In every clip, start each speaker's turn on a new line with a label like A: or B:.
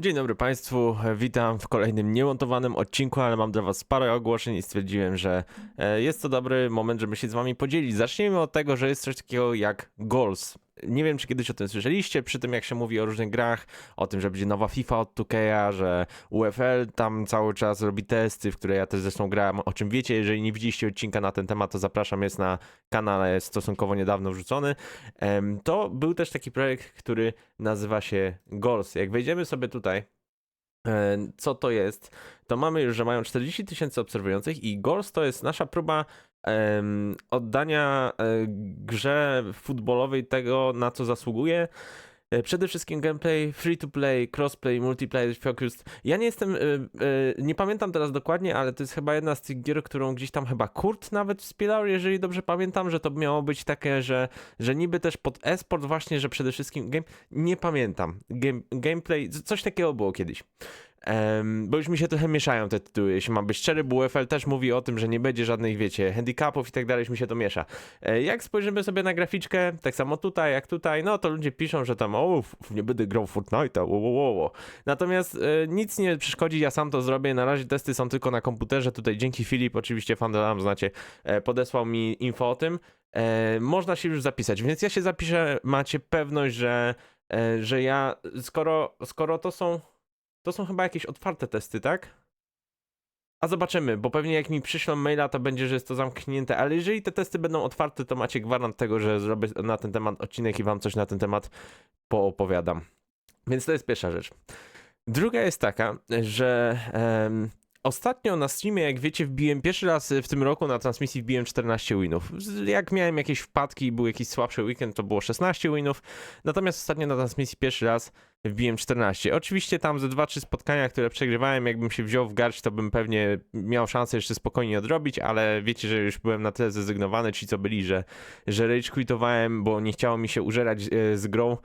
A: Dzień dobry Państwu, witam w kolejnym niemontowanym odcinku, ale mam dla Was parę ogłoszeń i stwierdziłem, że e, jest to dobry moment, żeby się z Wami podzielić. Zacznijmy od tego, że jest coś takiego jak Goals. Nie wiem, czy kiedyś o tym słyszeliście, przy tym jak się mówi o różnych grach, o tym, że będzie nowa FIFA od 2K'a, że UFL tam cały czas robi testy, w które ja też zresztą grałem, o czym wiecie, jeżeli nie widzieliście odcinka na ten temat, to zapraszam, jest na kanale stosunkowo niedawno wrzucony. To był też taki projekt, który nazywa się Goals. Jak wejdziemy sobie tutaj, co to jest, to mamy już, że mają 40 tysięcy obserwujących i Goals to jest nasza próba em, oddania e, grze futbolowej tego, na co zasługuje. E, Przede wszystkim gameplay, free to play, crossplay, multiplayer focused. Ja nie jestem, e, e, nie pamiętam teraz dokładnie, ale to jest chyba jedna z tych gier, którą gdzieś tam chyba Kurt nawet wspierał, jeżeli dobrze pamiętam, że to miało być takie, że, że niby też pod esport właśnie, że przede wszystkim game, nie pamiętam. Game, gameplay, coś takiego było kiedyś. Em, bo już mi się trochę mieszają te tytuły, jeśli mam być szczery, bo też mówi o tym, że nie będzie żadnych, wiecie, handicapów i tak dalej, już mi się to miesza. E, Jak spojrzymy sobie na graficzkę, tak samo tutaj, jak tutaj, no to ludzie piszą, że tam, o, nie będę grał w Fortnite'a, wo, wo, wo. Natomiast e, nic nie przeszkodzi, ja sam to zrobię, na razie testy są tylko na komputerze, tutaj dzięki Filip, oczywiście Fandalam, znacie, e, podesłał mi info o tym, e, można się już zapisać, więc ja się zapiszę, macie pewność, że, e, że ja, skoro, skoro to są, to są chyba jakieś otwarte testy, tak? A zobaczymy, bo pewnie jak mi przyślą maila, to będzie, że jest to zamknięte, ale jeżeli te testy będą otwarte, to macie gwarant tego, że zrobię na ten temat odcinek i wam coś na ten temat poopowiadam. Więc to jest pierwsza rzecz. Druga jest taka, że ostatnio na streamie, jak wiecie, wbiłem pierwszy raz w tym roku na transmisji wbiłem 14 winów. Jak miałem jakieś wpadki i był jakiś słabszy weekend, to było 16 winów. Natomiast ostatnio na transmisji pierwszy raz wbiłem 14. Oczywiście tam ze 2-3 spotkania, które przegrywałem, jakbym się wziął w garść, to bym pewnie miał szansę jeszcze spokojnie odrobić, ale wiecie, że już byłem na tyle zrezygnowany, ci co byli, że, że rage quitowałem, bo nie chciało mi się użerać e, z grą.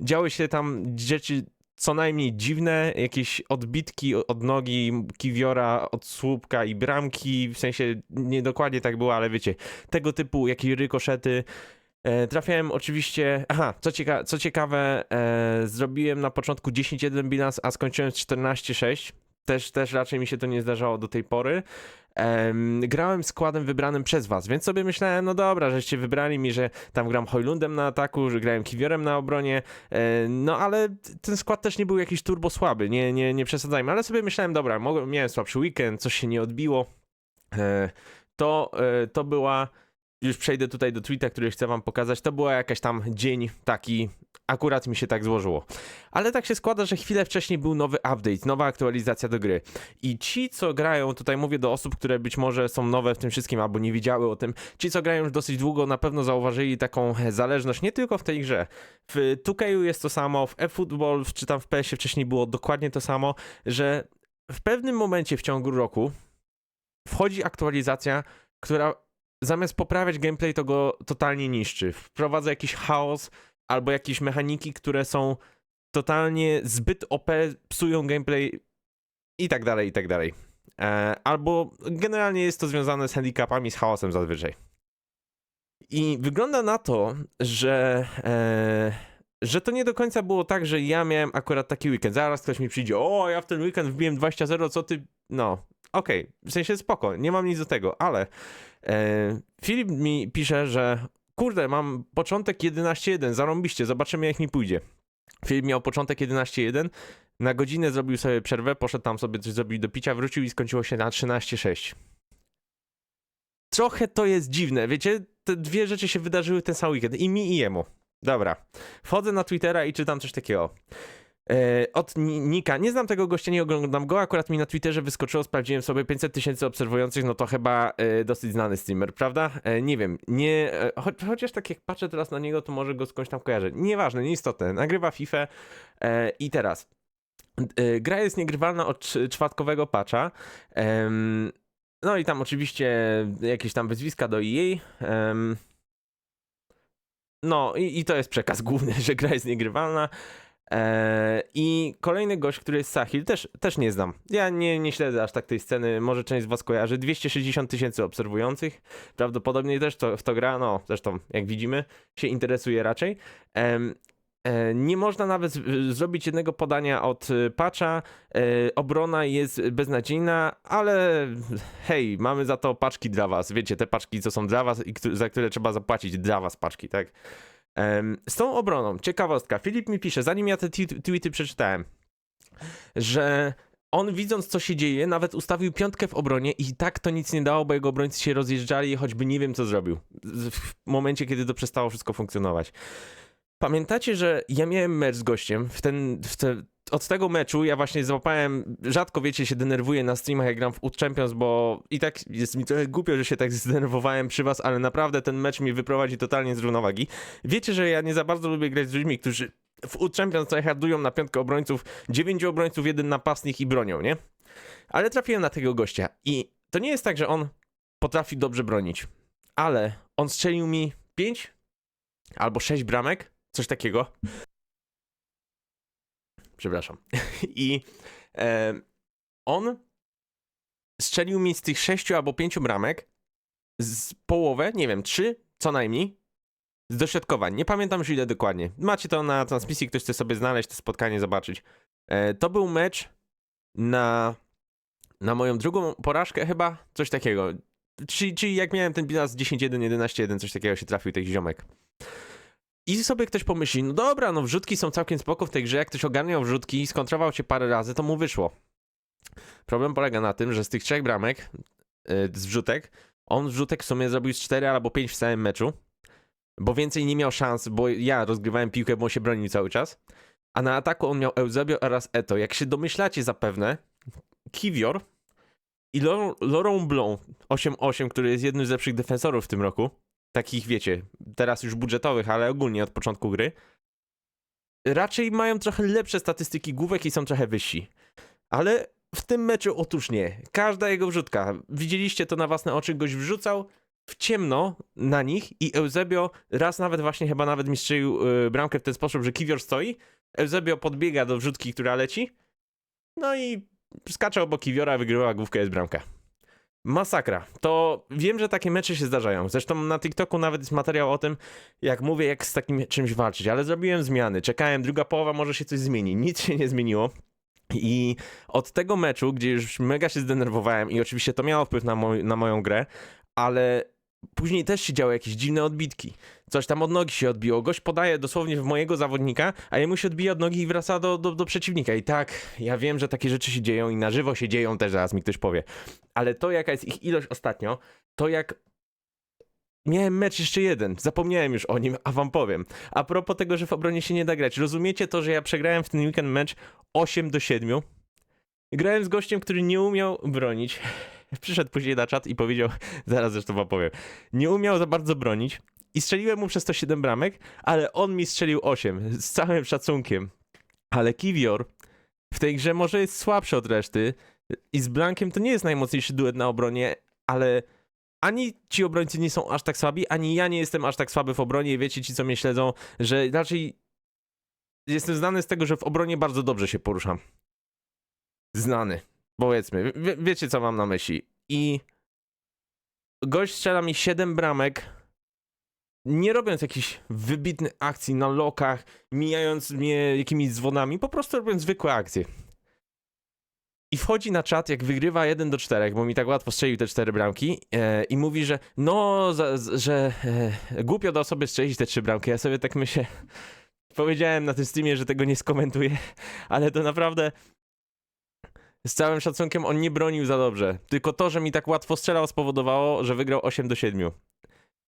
A: Działy się tam rzeczy co najmniej dziwne, jakieś odbitki od nogi kiwiora, od słupka i bramki, w sensie nie dokładnie tak było, ale wiecie, tego typu jakieś rykoszety. E, trafiałem oczywiście. Aha, co, cieka co ciekawe, e, zrobiłem na początku 10-1 bilans, a skończyłem z 14-6. Też, też raczej mi się to nie zdarzało do tej pory. Em, grałem składem wybranym przez was, więc sobie myślałem, no dobra, żeście wybrali mi, że tam gram Hojlundem na ataku, że grałem Kiwiorem na obronie, e, no ale ten skład też nie był jakiś turbo słaby, nie, nie, nie przesadzajmy, ale sobie myślałem, dobra, mogłem, miałem słabszy weekend, coś się nie odbiło, e, to, e, to była, już przejdę tutaj do tweeta, który chcę wam pokazać, to była jakaś tam dzień taki, akurat mi się tak złożyło. Ale tak się składa, że chwilę wcześniej był nowy update, nowa aktualizacja do gry. I ci, co grają, tutaj mówię do osób, które być może są nowe w tym wszystkim albo nie wiedziały o tym, ci, co grają już dosyć długo, na pewno zauważyli taką zależność nie tylko w tej grze. W 2K jest to samo, w eFootball czy tam w PS-ie wcześniej było dokładnie to samo, że w pewnym momencie w ciągu roku wchodzi aktualizacja, która zamiast poprawiać gameplay, to go totalnie niszczy. Wprowadza jakiś chaos albo jakieś mechaniki, które są totalnie zbyt OP, psują gameplay i tak dalej, i tak dalej. E, albo generalnie jest to związane z handicapami, z chaosem zazwyczaj. I wygląda na to, że, e, że to nie do końca było tak, że ja miałem akurat taki weekend. Zaraz ktoś mi przyjdzie, o, ja w ten weekend wbiłem 20-0, co ty... No, okej, w sensie spoko, nie mam nic do tego, ale e, Filip mi pisze, że kurde, mam początek 11.1, zarąbiście, zobaczymy jak mi pójdzie. Filip miał początek 11.1, na godzinę zrobił sobie przerwę, poszedł tam sobie coś zrobić do picia, wrócił i skończyło się na 13.6. Trochę to jest dziwne, wiecie, te dwie rzeczy się wydarzyły ten sam weekend, i mi i jemu. Dobra, wchodzę na Twittera i czytam coś takiego. E, od Ni- Nika, nie znam tego gościa, nie oglądam go, akurat mi na Twitterze wyskoczyło, sprawdziłem sobie 500 tysięcy obserwujących, no to chyba e, dosyć znany streamer, prawda? E, nie wiem, nie, cho chociaż tak jak patrzę teraz na niego, to może go skądś tam kojarzę. Nieważne, nieistotne, nagrywa FIFA i teraz. Gra jest niegrywalna od cz- czwartkowego patcha. No i tam oczywiście jakieś tam wyzwiska do EA. no i, i to jest przekaz główny, że gra jest niegrywalna. E, I kolejny gość, który jest Sahil, też, też nie znam. Ja nie, nie śledzę aż tak tej sceny, może część z was kojarzy. 260 tysięcy obserwujących. Prawdopodobnie też to, w to gra, no zresztą jak widzimy, się interesuje raczej. E, Nie można nawet zrobić jednego podania od e, patcha. E, Obrona jest beznadziejna, ale hej, mamy za to paczki dla was. Wiecie, te paczki, co są dla was i za które trzeba zapłacić dla was paczki, tak? Z tą obroną, ciekawostka. Filip mi pisze, zanim ja te tweety przeczytałem, że on widząc co się dzieje, nawet ustawił piątkę w obronie i tak to nic nie dało, bo jego obrońcy się rozjeżdżali, choćby nie wiem co zrobił. W momencie, kiedy to przestało wszystko funkcjonować. Pamiętacie, że ja miałem mecz z gościem, w ten, w te, od tego meczu ja właśnie złapałem, rzadko wiecie, się denerwuję na streamach, jak gram w UT Champions, bo i tak jest mi trochę głupio, że się tak zdenerwowałem przy was, ale naprawdę ten mecz mnie wyprowadzi totalnie z równowagi. Wiecie, że ja nie za bardzo lubię grać z ludźmi, którzy w UT Champions tryhardują na piątkę obrońców, dziewięciu obrońców, jeden napastnik i bronią, nie? Ale trafiłem na tego gościa i to nie jest tak, że on potrafi dobrze bronić, ale on strzelił mi 5 albo 6 bramek, coś takiego. Przepraszam. I e, on strzelił mi z tych 6 albo 5 bramek z połowę, nie wiem, 3 co najmniej, z dośrodkowań. Nie pamiętam już ile dokładnie. Macie to na transmisji, ktoś chce sobie znaleźć to spotkanie, zobaczyć. E, to był mecz na, na moją drugą porażkę chyba, coś takiego. Czyli, czyli jak miałem ten bilans 10-1, 11-1, coś takiego się trafił ten ziomek. I sobie ktoś pomyśli, no dobra, no wrzutki są całkiem spoko w tej grze, jak ktoś ogarniał wrzutki i skontrował cię parę razy, to mu wyszło. Problem polega na tym, że z tych trzech bramek, yy, z wrzutek, on wrzutek w sumie zrobił z 4 albo 5 w całym meczu, bo więcej nie miał szans, bo ja rozgrywałem piłkę, bo on się bronił cały czas, a na ataku on miał Eusebio oraz Eto. Jak się domyślacie zapewne, Kiwior i Laurent Blanc 8-8, który jest jednym z lepszych defensorów w tym roku, takich wiecie, teraz już budżetowych, ale ogólnie od początku gry, raczej mają trochę lepsze statystyki główek i są trochę wyżsi. Ale w tym meczu otóż nie. Każda jego wrzutka, widzieliście to na własne oczy, goś wrzucał w ciemno na nich i Eusebio raz nawet właśnie chyba nawet mi strzelił yy, bramkę w ten sposób, że Kiwior stoi, Eusebio podbiega do wrzutki, która leci, no i skacze obok Kiwiora, wygrywa główkę, jest bramka. Masakra. To wiem, że takie mecze się zdarzają. Zresztą na TikToku nawet jest materiał o tym, jak mówię, jak z takim czymś walczyć, ale zrobiłem zmiany. Czekałem, druga połowa może się coś zmieni. Nic się nie zmieniło. I od tego meczu, gdzie już mega się zdenerwowałem i oczywiście to miało wpływ na, moj, na moją grę, ale później też się działy jakieś dziwne odbitki. Coś tam od nogi się odbiło. Gość podaje dosłownie w mojego zawodnika, a jemu się odbija od nogi i wraca do, do, do przeciwnika. I tak, ja wiem, że takie rzeczy się dzieją i na żywo się dzieją też, zaraz mi ktoś powie. Ale to, jaka jest ich ilość ostatnio, to jak Miałem mecz jeszcze jeden, zapomniałem już o nim, a wam powiem. A propos tego, że w obronie się nie da grać. Rozumiecie to, że ja przegrałem w ten weekend mecz 8 do 7? Grałem z gościem, który nie umiał bronić. Przyszedł później na czat i powiedział, zaraz zresztą wam powiem, nie umiał za bardzo bronić i strzeliłem mu przez to 7 bramek, ale on mi strzelił 8, z całym szacunkiem. Ale Kiwior w tej grze może jest słabszy od reszty i z Blankiem to nie jest najmocniejszy duet na obronie, ale ani ci obrońcy nie są aż tak słabi, ani ja nie jestem aż tak słaby w obronie wiecie ci, co mnie śledzą, że raczej jestem znany z tego, że w obronie bardzo dobrze się poruszam. Znany. Powiedzmy. Wie, wiecie, co mam na myśli. I gość strzela mi 7 bramek, nie robiąc jakichś wybitnych akcji na lokach, mijając mnie jakimiś dzwonami, po prostu robiąc zwykłe akcje. I wchodzi na czat, jak wygrywa 1 do 4, bo mi tak łatwo strzelił te 4 bramki e, i mówi, że no, za, z- że e, głupio do sobie strzelić te 3 bramki. Ja sobie tak myślę, powiedziałem na tym streamie, że tego nie skomentuję, ale to naprawdę z całym szacunkiem on nie bronił za dobrze. Tylko to, że mi tak łatwo strzelał spowodowało, że wygrał 8 do 7.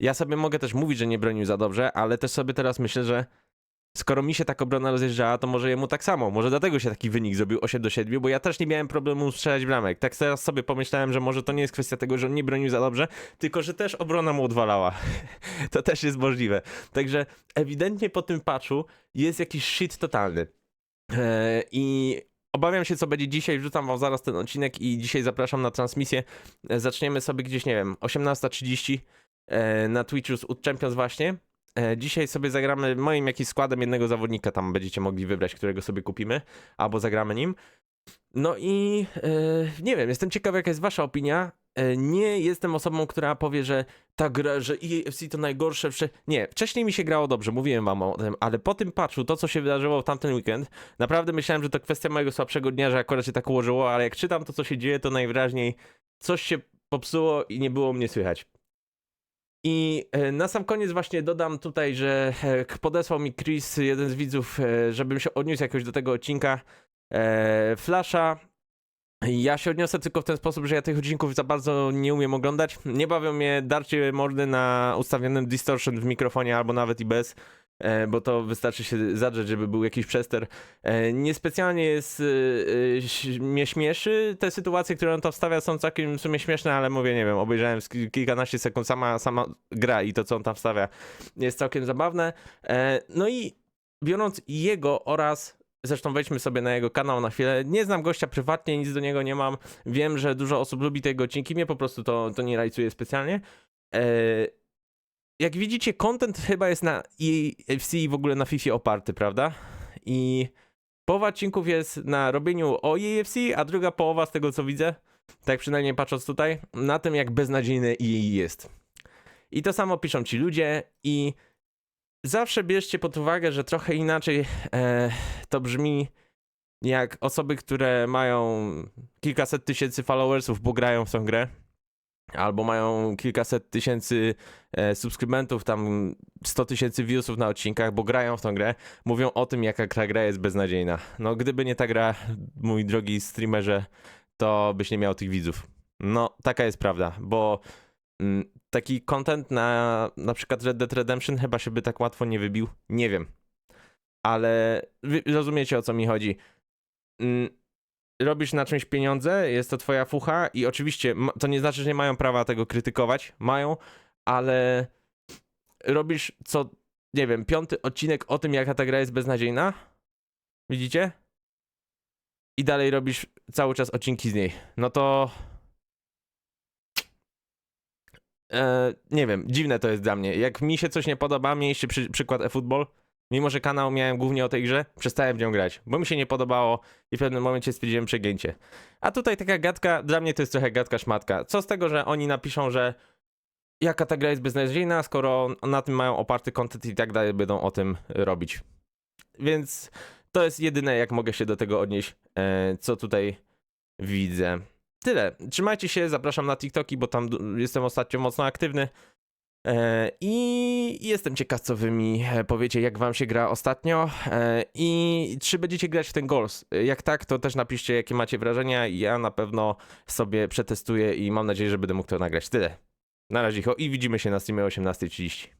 A: Ja sobie mogę też mówić, że nie bronił za dobrze, ale też sobie teraz myślę, że skoro mi się tak obrona rozjeżdżała, to może jemu tak samo. Może dlatego się taki wynik zrobił 8 do 7, bo ja też nie miałem problemu strzelać bramek. Tak teraz sobie pomyślałem, że może to nie jest kwestia tego, że on nie bronił za dobrze, tylko że też obrona mu odwalała. to też jest możliwe. Także ewidentnie po tym patchu jest jakiś shit totalny. Eee, I obawiam się, co będzie dzisiaj. Wrzucam wam zaraz ten odcinek i dzisiaj zapraszam na transmisję. E, Zaczniemy sobie gdzieś, nie wiem, 18.30 e, na Twitchu z UT Champions właśnie. E, Dzisiaj sobie zagramy moim jakimś składem jednego zawodnika, tam będziecie mogli wybrać, którego sobie kupimy, albo zagramy nim. No i nie wiem, jestem ciekawy, jaka jest wasza opinia. E, nie jestem osobą, która powie, że ta gra, że EAFC to najgorsze. Wsze... Nie, wcześniej mi się grało dobrze, mówiłem wam o tym, ale po tym patchu, to co się wydarzyło w tamten weekend, naprawdę myślałem, że to kwestia mojego słabszego dnia, że akurat się tak ułożyło, ale jak czytam to, co się dzieje, to najwyraźniej coś się popsuło i nie było mnie słychać. I e, na sam koniec właśnie dodam tutaj, że e, podesłał mi Chris, jeden z widzów, żebym się odniósł jakoś do tego odcinka Flasha. Ja się odniosę tylko w ten sposób, że ja tych odcinków za bardzo nie umiem oglądać. Nie bawią mnie darcie mordy na ustawionym distortion w mikrofonie albo nawet i bez, e, bo to wystarczy się zadrzeć, żeby był jakiś przester. E, Niespecjalnie jest, e, mnie śmieszy. Te sytuacje, które on tam wstawia są całkiem w sumie śmieszne, ale mówię, nie wiem, obejrzałem kilkanaście sekund sama, sama gra i to, co on tam wstawia jest całkiem zabawne. No i biorąc jego oraz Zresztą wejdźmy sobie na jego kanał na chwilę. Nie znam gościa prywatnie, nic do niego nie mam. Wiem, że dużo osób lubi te jego odcinki, mnie po prostu to, to nie rajcuje specjalnie. E, jak widzicie, content chyba jest na EFC i w ogóle na FIFA oparty, prawda? I połowa odcinków jest na robieniu o EFC, a druga połowa z tego co widzę, tak przynajmniej patrząc tutaj, na tym jak beznadziejne EA jest. I to samo piszą ci ludzie i zawsze bierzcie pod uwagę, że trochę inaczej e, to brzmi jak osoby, które mają kilkaset tysięcy followersów, bo grają w tą grę, albo mają kilkaset tysięcy e, subskrybentów, tam 100 tysięcy viewsów na odcinkach, bo grają w tą grę, mówią o tym, jaka ta gra jest beznadziejna. No, gdyby nie ta gra, mój drogi streamerze, to byś nie miał tych widzów. No, taka jest prawda, bo taki content na na przykład Red Dead Redemption chyba się by tak łatwo nie wybił. Nie wiem. Ale rozumiecie o co mi chodzi. Mm, Robisz na czymś pieniądze, jest to twoja fucha i oczywiście to nie znaczy, że nie mają prawa tego krytykować. Mają, ale robisz co, nie wiem, piąty odcinek o tym, jaka ta gra jest beznadziejna. Widzicie? I dalej robisz cały czas odcinki z niej. No to E, nie wiem, dziwne to jest dla mnie. Jak mi się coś nie podoba, mieliście przy, przykład eFootball, mimo że kanał miałem głównie o tej grze, przestałem w nią grać, bo mi się nie podobało i w pewnym momencie stwierdziłem przegięcie. A tutaj taka gadka, dla mnie to jest trochę gadka szmatka. Co z tego, że oni napiszą, że jaka ta gra jest beznadziejna, skoro na tym mają oparty content i tak dalej będą o tym robić. Więc to jest jedyne, jak mogę się do tego odnieść, e, co tutaj widzę. Tyle. Trzymajcie się, zapraszam na TikToki, bo tam jestem ostatnio mocno aktywny. E, I jestem ciekaw, co wy mi e, powiecie, jak wam się gra ostatnio. E, I czy będziecie grać w ten Goals? Jak tak, to też napiszcie, jakie macie wrażenia. Ja na pewno sobie przetestuję i mam nadzieję, że będę mógł to nagrać. Tyle. Na razie, i widzimy się na streamie o 18.30.